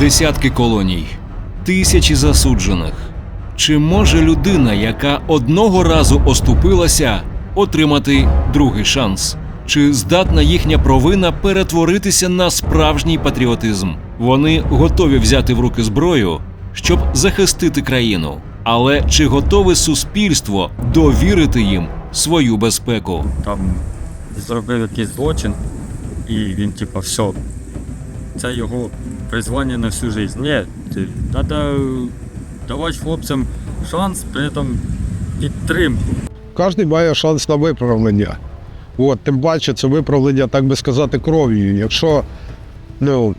Десятки колоній, тисячі засуджених. Чи може людина, яка одного разу оступилася, отримати другий шанс? Чи здатна їхня провина перетворитися на справжній патріотизм? Вони готові взяти в руки зброю, щоб захистити країну. Але чи готове суспільство довірити їм свою безпеку? там зробив якийсь злочин, і він, типа, все. Це його призвання на всю життя. Ні, треба давати хлопцям шанс, при этом підтримку. Кожен має шанс на виправлення. От, тим паче, це виправлення, так би сказати, кров'ю. Якщо, ну,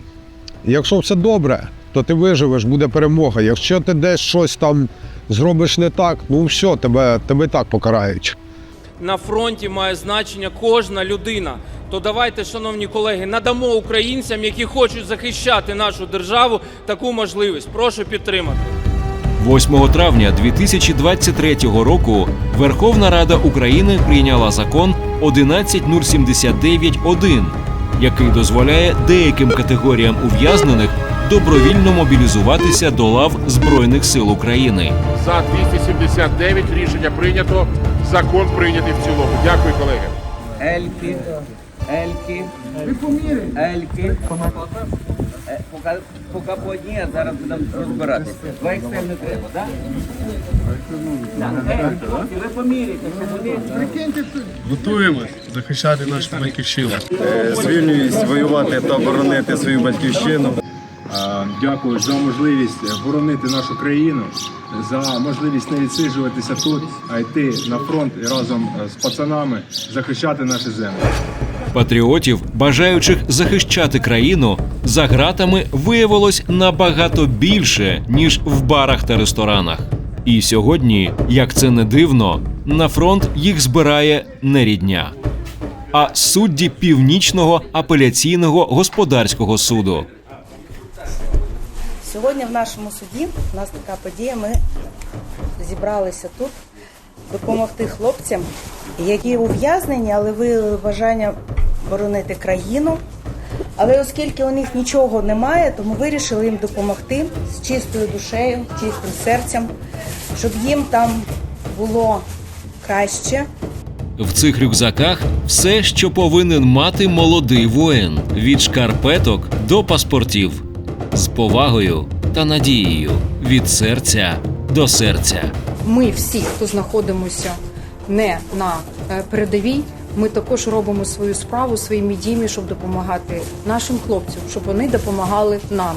якщо все добре, то ти виживеш, буде перемога. Якщо ти десь щось там зробиш не так, ну все, тебе, тебе так покарають. На фронті має значення кожна людина. То давайте, шановні колеги, надамо українцям, які хочуть захищати нашу державу, таку можливість. Прошу підтримати. 8 травня 2023 року Верховна Рада України прийняла закон 11079-1, який дозволяє деяким категоріям ув'язнених добровільно мобілізуватися до лав Збройних сил України. За 279 рішення прийнято. Закон прийнятий в цілому. Дякую, колеги. Ельки, Ельки, Ельки. Е, Поки, поки по одній, а зараз будемо розбиратися. Два екстрем не треба, так? Ви поміряйте, що вони... Готуємось захищати нашу батьківщину. звільнююсь воювати та оборонити свою батьківщину. А, Дякую за можливість боронити нашу країну, за можливість не відсиджуватися тут, а йти на фронт і разом е, з пацанами захищати наші землі. Патріотів, бажаючих захищати країну, за ґратами виявилось набагато більше, ніж в барах та ресторанах. І сьогодні, як це не дивно, на фронт їх збирає не рідня, а судді Північного апеляційного господарського суду. Сьогодні в нашому суді у нас така подія. Ми зібралися тут допомогти хлопцям, які ув'язнені, але виявили бажання боронити країну. Але оскільки у них нічого немає, то ми вирішили їм допомогти з чистою душею, чистим серцем, щоб їм там було краще, В цих рюкзаках все, що повинен мати молодий воїн: від шкарпеток до паспортів, з повагою та надією від серця до серця. ми всі, хто знаходимося не на е, передовій, ми також робимо свою справу своїми діями, щоб допомагати нашим хлопцям, щоб вони допомагали нам.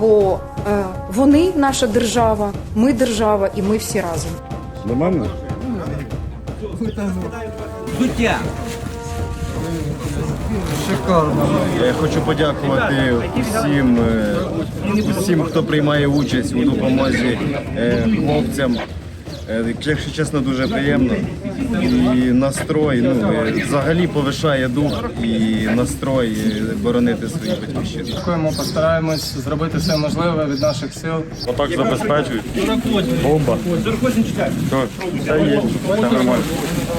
Бо е, вони наша держава, ми держава, і ми всі разом. Нормально? Дуття. Я хочу подякувати усім, е, усім, хто приймає участь у допомозі е, хлопцям. Е, Якщо чесно, дуже приємно. І настрой ну, е, взагалі повишає дух і настрой е, боронити свою батьківщину. Дякуємо, постараємось зробити все можливе від наших сил. Отак забезпечують. Бомба. Все є, все нормально.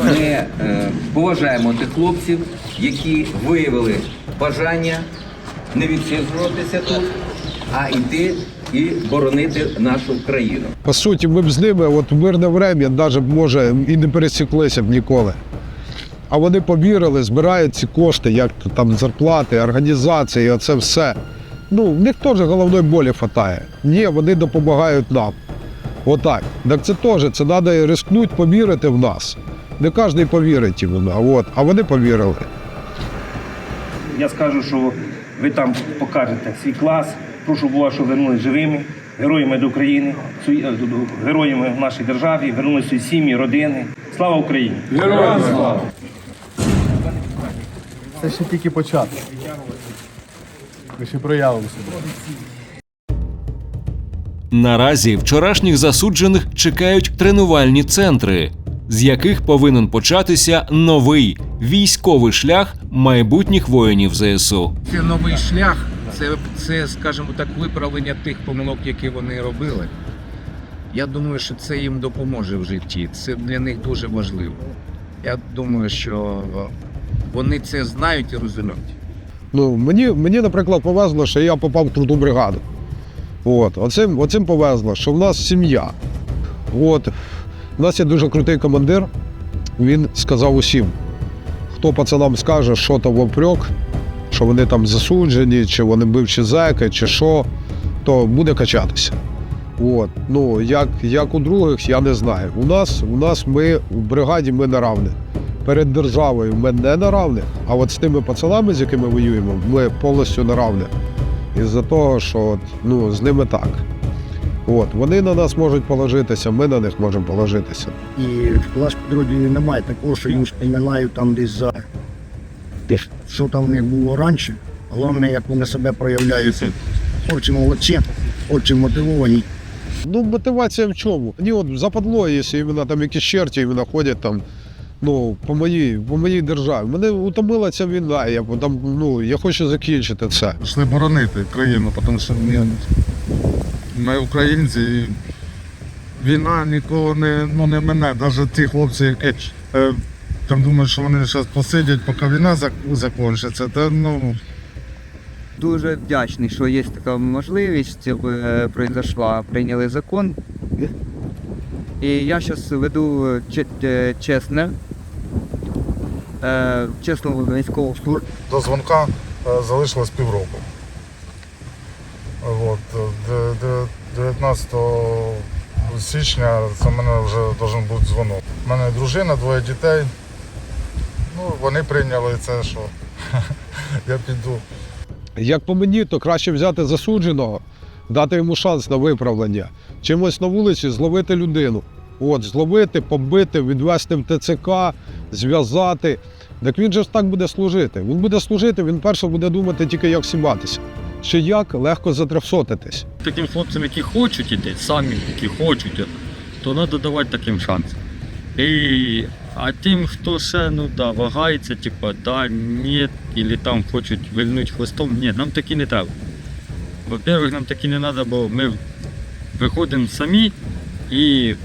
Ми е, поважаємо тих хлопців, які виявили бажання не відсиджуватися тут, а йти і боронити нашу країну. По суті, ми б з ними от в мирне время навіть може і не пересіклися б ніколи. А вони повірили, збирають ці кошти, як то там зарплати, організації, оце все. Ну, в них теж головної болі вистачає. Ні, вони допомагають нам. Отак. Так це теж, це треба рискнути, повірити в нас. Не кожен повірить іменно, от, а вони повірили. Я скажу, що ви там покажете свій клас. Прошу Бога, щоб вернулись живими, героями до України, е, героями в нашій державі, вернулися свої сім'ї, родини. Слава Україні! Це ще тільки початок. Ми ще проявимо себе. Наразі вчорашніх засуджених чекають тренувальні центри, з яких повинен початися новий військовий шлях майбутніх воїнів ЗСУ. Це новий шлях, це, це, скажімо так, виправлення тих помилок, які вони робили. Я думаю, що це їм допоможе в житті. Це для них дуже важливо. Я думаю, що вони це знають і розуміють. Ну, мені, мені, наприклад, повезло, що я попав в круту бригаду. От, оцим, оцим повезло, що в нас сім'я. От, у нас є дуже крутий командир. Він сказав усім, хто пацанам скаже, що то вопрьок, що вони там засуджені, чи вони бивші зеки, чи що, то буде качатися. От. Ну, як, як у других, я не знаю. У нас, у нас ми в бригаді ми не равні. Перед державою ми не на равних, а от з тими пацанами, з якими воюємо, ми повністю на равних. Із-за того, що от, ну, з ними так. От, вони на нас можуть положитися, ми на них можемо положитися. І в нас підрозділі немає такого, що їм споминають там десь за те, що там в них було раніше. Головне, як вони себе проявляють. Хлопці молодці, хлопці мотивовані. Ну, мотивація в чому? Мені от западло, якщо іменно там якісь черті іменно ходять там, ну, по моїй, по моїй державі. Мене утомила ця війна, я, там, ну, я хочу закінчити це. Пішли боронити країну, тому що ми, ми українці. І війна нікого не, ну, не мене. Навіть ті хлопці, які там думають, що вони зараз посидять, поки війна закінчиться, то ну. Дуже вдячний, що є така можливість, щоб е, прийняли закон. І я зараз веду е, чесне, е, чесну військову службу. До дзвонка залишилось півроку. От, е, де- де- 19 січня це в мене вже должен бути дзвонок. У мене дружина, двоє дітей. Ну, вони прийняли це, що я піду. Як по мені, то краще взяти засудженого, дати йому шанс на виправлення, чимось на вулиці зловити людину. От, зловити, побити, відвести в ТЦК, зв'язати. Так він же ж так буде служити. Він буде служити, він перше буде думати тільки як сібатися. Чи як легко затрьохсотитись. Таким хлопцям, які хочуть іти, самі які хочуть, то треба давати таким шанс. І, а тим, хто ще ну, да, вагається, типа, да, ні, або там хочуть вильнути хвостом, ні, нам такі не треба. Во-первых, нам такі не треба, бо ми виходимо самі і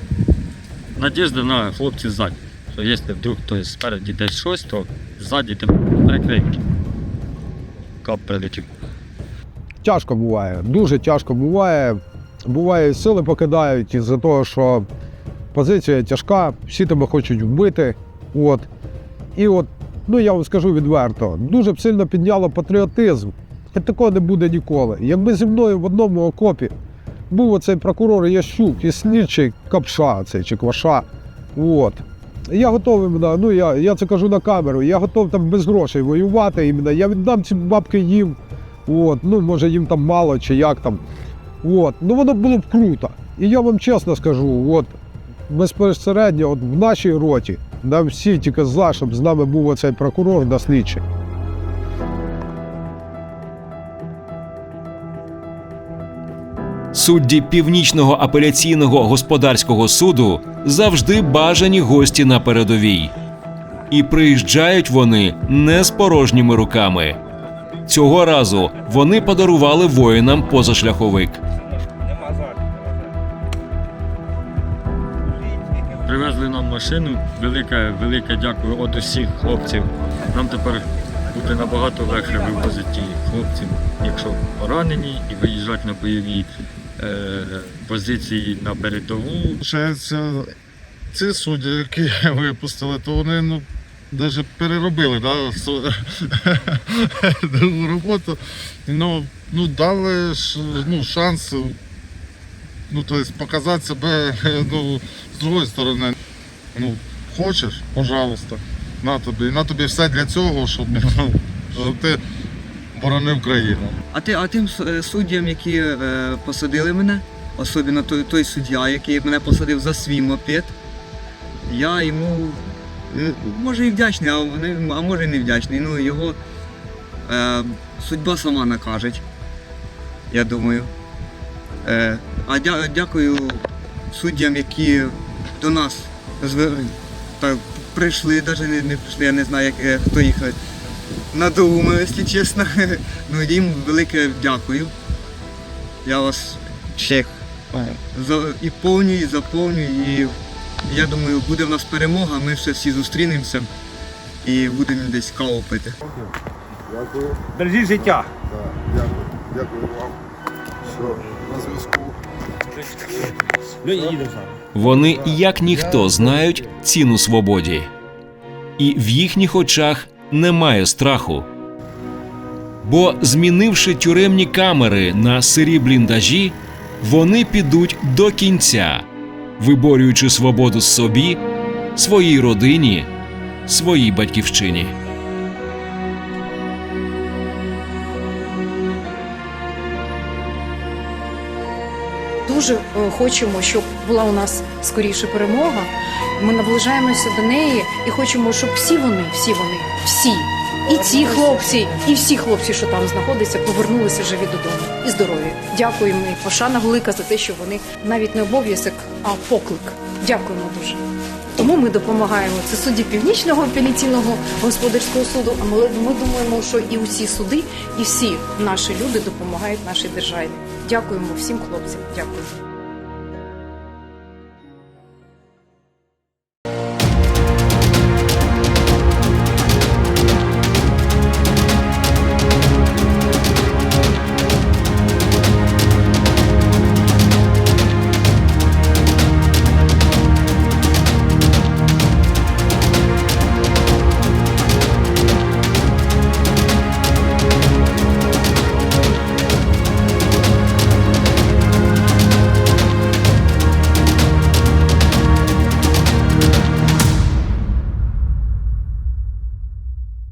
надіжда на хлопців ззаді. Що якщо вдруг хтось спереді десь щось, то ззаді ти перекриють. Кап прилетів. Тяжко буває, дуже тяжко буває. Буває, сили покидають із-за того, що позиція тяжка, всі тебе хочуть вбити. От. І от, ну я вам скажу відверто, дуже б сильно підняло патріотизм. І такого не буде ніколи. Якби зі мною в одному окопі був оцей прокурор Ящук і слідчий Капша, цей чи Кваша. От. Я готовий, ну я, я це кажу на камеру, я готов там без грошей воювати. Іменно. Я віддам ці бабки їм. От, ну, може їм там мало чи як там. От, ну воно було б круто. І я вам чесно скажу, от безпосередньо от в нашій роті нам всі тільки за, щоб з нами був оцей прокурор на слідчий. Судді Північного апеляційного господарського суду завжди бажані гості на передовій. І приїжджають вони не з порожніми руками. Цього разу вони подарували воїнам позашляховик. Машину. Велике, велике дякую від усіх хлопців. Нам тепер буде набагато легше вивозити хлопців, якщо поранені, і виїжджати на бойові е, позиції на передову. Ще ця, ці судді, які випустили, то вони ну, навіть переробили да, роботу. Ну, ну дали ну, шанс ну, то есть, показати себе ну, з другої сторони. Ну, хочеш, пожалуйста, на тобі. На тобі все для цього, щоб, ну, щоб ти боронив країну. А, ти, а тим е, суддям, які е, посадили мене, особливо той, той суддя, який мене посадив за свій мопед, я йому е, може і вдячний, а, а може і не вдячний. Ну, його е, судьба сама накаже, я думаю. Е, а дя, дякую суддям, які до нас. Так, прийшли, навіть не, не прийшли, я не знаю, як, е, хто їх е, надумав, якщо чесно. Ну, їм велике дякую. Я вас всіх за, і повнюю, і заповнюю. І я думаю, буде в нас перемога, ми ще всі зустрінемося і будемо десь каву пити. Бережіть життя. Дякую, дякую вам. Вони як ніхто знають ціну свободі, і в їхніх очах немає страху. Бо, змінивши тюремні камери на сирі бліндажі, вони підуть до кінця, виборюючи свободу собі, своїй родині, своїй батьківщині. Дуже е, хочемо, щоб була у нас скоріше перемога. Ми наближаємося до неї і хочемо, щоб всі вони, всі вони, всі, і ці хлопці, і всі хлопці, що там знаходяться, повернулися живі додому і здорові. Дякуємо і пошана велика за те, що вони навіть не обов'язок, а поклик. Дякуємо дуже. Тому ми допомагаємо. Це судді північного апеляційного господарського суду. А ми, ми думаємо, що і усі суди, і всі наші люди допомагають нашій державі. Дякуємо всім хлопцям. Дякую.